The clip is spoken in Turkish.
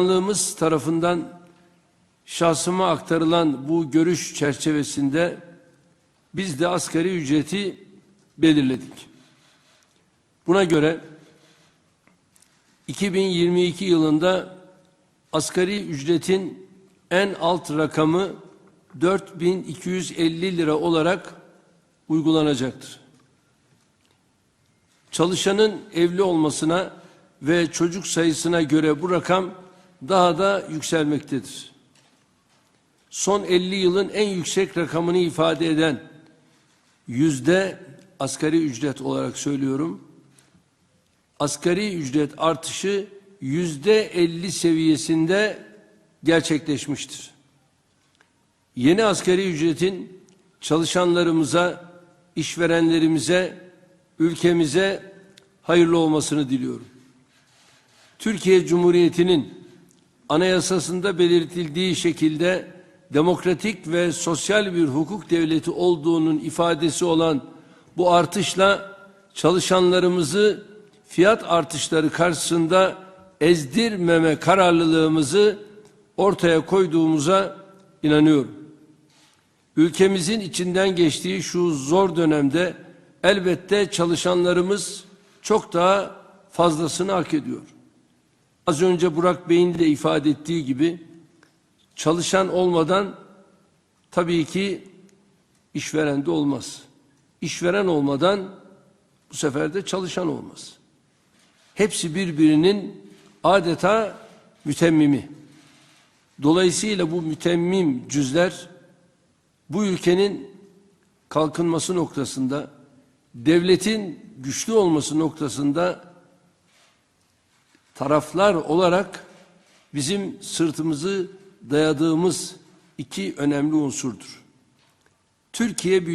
Bakanlığımız tarafından şahsıma aktarılan bu görüş çerçevesinde biz de asgari ücreti belirledik. Buna göre 2022 yılında asgari ücretin en alt rakamı 4250 lira olarak uygulanacaktır. Çalışanın evli olmasına ve çocuk sayısına göre bu rakam daha da yükselmektedir. Son 50 yılın en yüksek rakamını ifade eden yüzde asgari ücret olarak söylüyorum. Asgari ücret artışı yüzde 50 seviyesinde gerçekleşmiştir. Yeni asgari ücretin çalışanlarımıza, işverenlerimize, ülkemize hayırlı olmasını diliyorum. Türkiye Cumhuriyeti'nin anayasasında belirtildiği şekilde demokratik ve sosyal bir hukuk devleti olduğunun ifadesi olan bu artışla çalışanlarımızı fiyat artışları karşısında ezdirmeme kararlılığımızı ortaya koyduğumuza inanıyorum. Ülkemizin içinden geçtiği şu zor dönemde elbette çalışanlarımız çok daha fazlasını hak ediyor. Az önce Burak Bey'in de ifade ettiği gibi çalışan olmadan tabii ki işveren de olmaz. İşveren olmadan bu sefer de çalışan olmaz. Hepsi birbirinin adeta mütemmimi. Dolayısıyla bu mütemmim cüzler bu ülkenin kalkınması noktasında, devletin güçlü olması noktasında taraflar olarak bizim sırtımızı dayadığımız iki önemli unsurdur. Türkiye